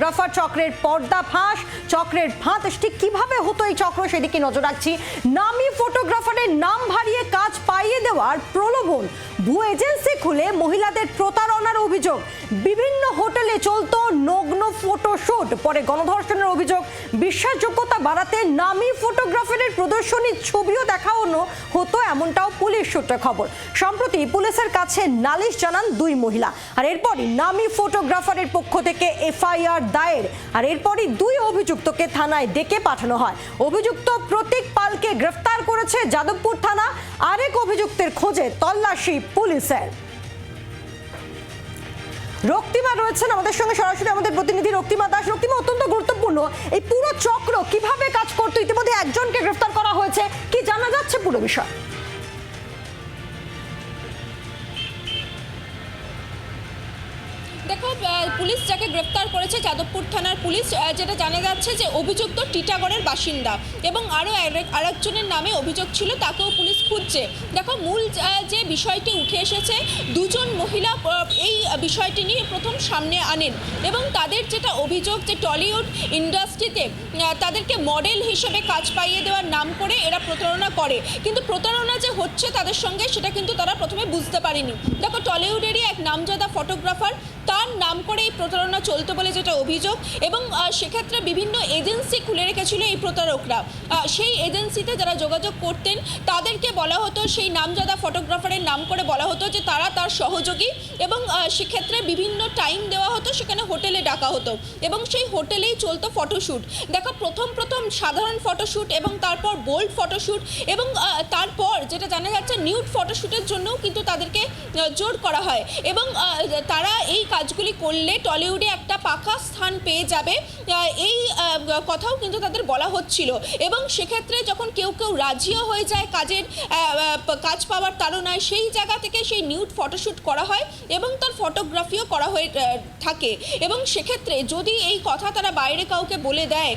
Photographer চক্রের পর্দা ফাঁস। চক্রের ফাঁদ, ঠিক কীভাবে হতো এই চক্র সেদিকে নজর রাখছি। নামি ফটোগ্রাফারের নাম ভারিয়ে কাজ পাইয়ে দেওয়ার প্রলোভন। ভু এজেন্সি খুলে মহিলাদের প্রতারণার অভিযোগ। বিভিন্ন হোটেলে চলতো নগ্ন ফটোশুট, পরে গণধর্ষণের অভিযোগ। বিশ্বাসযোগ্যতা বাড়াতে নামি ফটোগ্রাফারের প্রদর্শনীর ছবিও দেখানো হতো এমনটাও পুলিশ সূত্রে খবর। সম্প্রতি পুলিশের কাছে নালিশ জানান দুই মহিলা। আর এরপরই নামি ফটোগ্রাফারের পক্ষ থেকে এফআইআর দায়ের। আর এরপরই দুই অভিযুক্তকে থানায় ডেকে পাঠানো হয়। অভিযুক্ত প্রতীক পালকে গ্রেফতার করেছে যাদবপুর থানা। আরেক অভিযুক্তের খোঁজে তল্লাশি পুলিশের। রক্তিমা রয়েছেন আমাদের সঙ্গে। সরাসরি আমাদের প্রতিনিধি রক্তিমা দাস। রক্তিমা, অত্যন্ত গুরুত্বপূর্ণ এই পুরো চক্র কীভাবে কাজ করতো? ইতিমধ্যে একজনকে গ্রেফতার করা হয়েছে। কি জানা যাচ্ছে পুরো বিষয়? দেখো পুলিশ যাকে গ্রেপ্তার করেছে যাদবপুর থানার পুলিশ যেটা জানা যাচ্ছে যে অভিযুক্ত টিটাগড়ের বাসিন্দা এবং আরও আরেকজনের নামে অভিযোগ ছিল, তাকেও পুলিশ খুঁজছে। দেখো, মূল যে বিষয়টি উঠে এসেছে, দুজন মহিলা এই বিষয়টি নিয়ে প্রথম সামনে আনেন এবং তাদের যেটা অভিযোগ যে টলিউড ইন্ডাস্ট্রিতে তাদেরকে মডেল হিসেবে কাজ পাইয়ে দেওয়ার নাম করে এরা প্রতারণা করে। কিন্তু প্রতারণা যে হচ্ছে তাদের সঙ্গে, সেটা কিন্তু তারা প্রথমে বুঝতে পারেনি। দেখো, টলিউডেরই এক নামজাদা ফটোগ্রাফার, তার নাম করে এই প্রতারণা চলতো বলে যেটা অভিযোগ এবং সেক্ষেত্রে বিভিন্ন এজেন্সি খুলে রেখেছিল এই প্রতারকরা। সেই এজেন্সিতে যারা যোগাযোগ করতেন, তাদেরকে বলা হতো, সেই নামজাদা ফটোগ্রাফারের নাম করে বলা হতো যে তারা তার সহযোগী এবং সেক্ষেত্রে বিভিন্ন টাইম দেওয়া হতো, সেখানে হোটেলে ডাকা হতো এবং সেই হোটেলেই চলতো ফটোশ্যুট। দেখো, প্রথম প্রথম সাধারণ ফটোশ্যুট এবং তারপর বোল্ড ফটোশ্যুট এবং তারপর যেটা জানা যাচ্ছে, নিউড ফটোশ্যুটের জন্যও কিন্তু তাদেরকে জোর করা হয় এবং তারা এই কাজগুলি করলে টলিউডে একটা পাকা স্থান পেয়ে যাবে। এই কথাও কিন্তু তাদের বলা হচ্ছিল। এবং সেক্ষেত্রে যখন কেউ কেউ রাজিও হয়ে যায় কাজের কাজ পাওয়ার তাড়নায়, সেই জায়গা থেকে সেই নিউড ফটোশ্যুট করা হয় এবং তার ফটোগ্রাফিও করা হয়ে থাকে। এবং সেক্ষেত্রে যদি এই কথা তারা বাইরে কাউকে বলে দেয়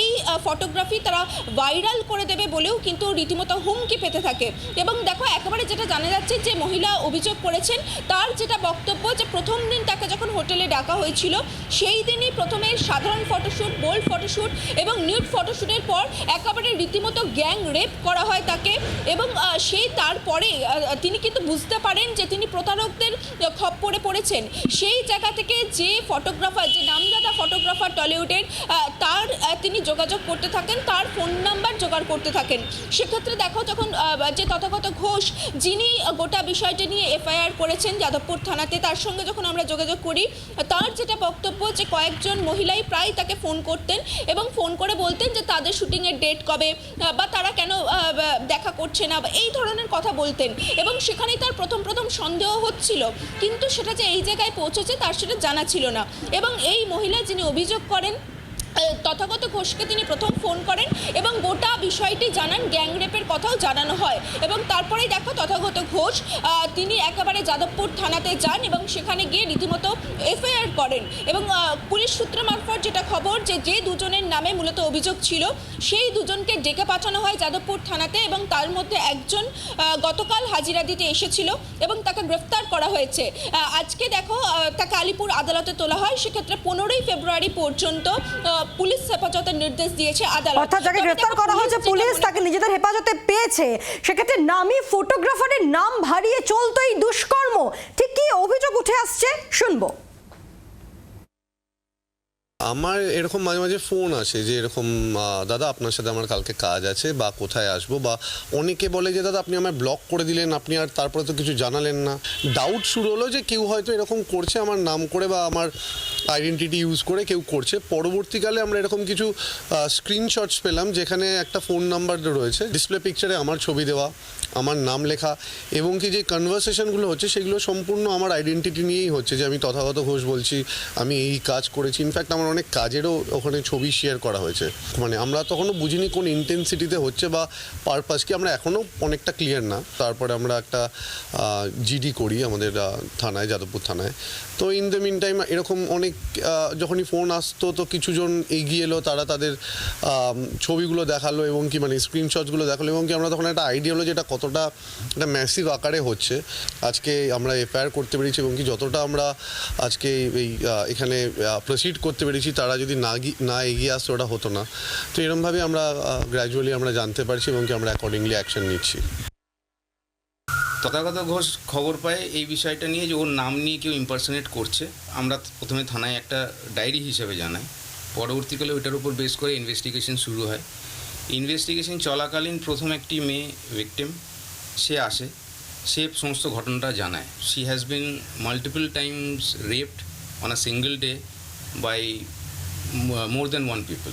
এই ফটোগ্রাফি তারা ভাইরাল করে দেবে বলেও কিন্তু রীতিমতো হুমকি পেতে থাকে। এবং দেখো, একেবারে যেটা জানা যাচ্ছে যে মহিলা অভিযোগ করেছেন, তার যেটা বক্তব্য যে প্রথম দিন তাকে যখন হোটেলে ডাকা হয়েছিল, সেই দিনই প্রথমে সাধারণ ফটোশ্যুট বোল্ড ফটোশ্যুট এবং নিউড ফটোশ্যুটের পর একেবারে রীতিমতো গ্যাং রেপ করা হয় তাকে এবং সেই তারপরে তিনি কিন্তু বুঝতে পারেন যে তিনি প্রতারকদের খপ্পরে পড়েছেন। সেই জায়গা থেকে যে ফটোগ্রাফার, যে নামজাদা ফটোগ্রাফার টলিউডের তার তিনি যোগাযোগ করতে থাকেন, তার ফোন নাম্বার জোগাড় করতে থাকেন। সেক্ষেত্রে দেখো যখন যে তথাগত ঘোষ, যিনি গোটা বিষয়টি নিয়ে এফআইআর করেছেন যাদবপুর থানাতে, তার সঙ্গে যখন আমরা যোগাযোগ করি। তার যেটা বক্তব্য যে কয়েকজন মহিলাই প্রায় তাকে ফোন করতেন এবং ফোন করে বলতেন যে তাদের শুটিংয়ের ডেট কবে, বা তারা কেন দেখা করছে না এই ধরনের কথা বলতেন। এবং সেখানেই তার প্রথম প্রথম সন্দেহ হচ্ছিল। কিন্তু সেটা যে এই জায়গায় পৌঁছেছে তার সেটা জানা ছিল না। এবং এই মহিলা যিনি অভিযোগ করেন তথাগত ঘোষকে তিনি প্রথম ফোন করেন এবং গোটা বিষয়টি জানান, গ্যাংরেপের কথাও জানানো হয়। এবং তারপরেই দেখো তথাগত ঘোষ তিনি একেবারে যাদবপুর থানাতে যান এবং সেখানে গিয়ে রীতিমতো এফআইআর করেন। এবং পুলিশ সূত্র মারফত যেটা খবর যে যে দুজনের নামে মূলত অভিযোগ ছিল, সেই দুজনকে ডেকে পাঠানো হয় যাদবপুর থানাতে এবং তার মধ্যে একজন গতকাল হাজিরা দিতে এসেছিল এবং তাকে গ্রেফতার করা হয়েছে। আজকে দেখো তাকে আলিপুর আদালতে তোলা হয়। সেক্ষেত্রে পনেরোই ফেব্রুয়ারি পর্যন্ত পুলিশ হেফাজতের নির্দেশ দিয়েছে আদালত। অর্থাৎ যাকে গ্রেফতার করা হয়েছে পুলিশ তাকে নিজেদের হেফাজতে পেয়েছে। সেক্ষেত্রে নামি ফটোগ্রাফারের নাম ভারিয়ে চলতো এই দুষ্কর্ম। ঠিক কি অভিযোগ উঠে আসছে? শুনব। আমার এরকম মাঝে মাঝে ফোন আসে যে এরকম দাদা আপনার সাথে আমার কালকে কাজ আছে বা কোথায় আসব বা অনেকে বলে যে দাদা আপনি আমায় ব্লক করে দিলেন আপনি আর তারপরে তো কিছু জানালেন না। ডাউট শুরু হলো যে কেউ হয়তো এরকম করছে আমার নাম করে বা আমার আইডেন্টিটি ইউজ করে কেউ করছে। পরবর্তীকালে আমরা এরকম কিছু স্ক্রিনশটস পেলাম যেখানে একটা ফোন নাম্বার রয়েছে ডিসপ্লে পিকচারে আমার ছবি দেওয়া, আমার নাম লেখা, এবং কি যে কনভারসেশনগুলো হচ্ছে সেগুলো সম্পূর্ণ আমার আইডেন্টিটি নিয়েই হচ্ছে যে আমি তথাগত ঘোষ বলছি, আমি এই কাজ করেছি। ইনফ্যাক্ট আমার অনেক কাজেরও ওখানে ছবি শেয়ার করা হয়েছে। মানে আমরা তখনও বুঝিনি কোন ইন্টেন্সিটিতে হচ্ছে বা পারপাস কি, আমরা এখনও অনেকটা ক্লিয়ার না। তারপরে আমরা একটা জিডি করি আমাদের থানায়, যাদবপুর থানায়। তো ইন দ্য মিন টাইম এরকম অনেক যখনই ফোন আসতো তো কিছুজন এগিয়ে এলো, তারা তাদের ছবিগুলো দেখাল এবং কি মানে স্ক্রিনশটসগুলো দেখাল এবং কি আমরা তখন একটা আইডিয়া হলো যে এটা কতটা একটা ম্যাসিভ আকারে হচ্ছে। আজকে আমরা এফআইআর করতে পেরেছি এবং কি যতটা আমরা আজকে এই এখানে প্রসিড করতে পেরেছি, তারা যদি না না এগিয়ে আসতো ওটা হতো না। তো এরমভাবে আমরা গ্র্যাজুয়ালি আমরা জানতে পারছি এবং কি আমরা অ্যাকর্ডিংলি অ্যাকশন নিচ্ছি। তথাগত ঘোষ খবর পায় এই বিষয়টা নিয়ে যে ওর নাম নিয়ে কেউ ইম্পার্সোনেট করছে। আমরা প্রথমে থানায় একটা ডায়েরি হিসেবে জানাই। পরবর্তীকালে ওইটার উপর বেস করে ইনভেস্টিগেশন শুরু হয়। ইনভেস্টিগেশন চলাকালীন প্রথম একটি মেয়ে ভিকটিম সে আসে। সে সমস্ত ঘটনাটা জানায়। She has been multiple times raped on a single day by more than one people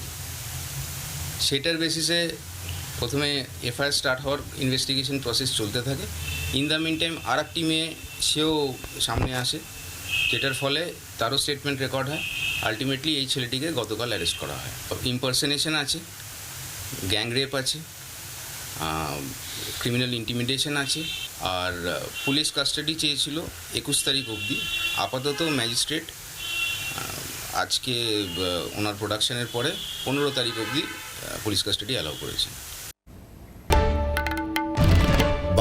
সেটার বেসিসে প্রথমে এফআইআর স্টার্ট হওয়ার ইনভেস্টিগেশন প্রসেস চলতে থাকে। ইন দ্য মিন টাইম আর একটি মেয়ে সেও সামনে আসে। যেটার ফলে তারও স্টেটমেন্ট রেকর্ড হয়। আলটিমেটলি এই ছেলেটিকে গতকাল অ্যারেস্ট করা হয়। ইম্পারসনেশন আছে। গ্যাং রেপ আছে। ক্রিমিনাল ইন্টিমিডেশন আছে। আর পুলিশ কাস্টাডি চেয়েছিল একুশ তারিখ অবধি। আপাতত ম্যাজিস্ট্রেট আজকে ওনার প্রোডাকশনের পরে পনেরো তারিখ অবধি পুলিশ কাস্টাডি অ্যালাউ করেছে।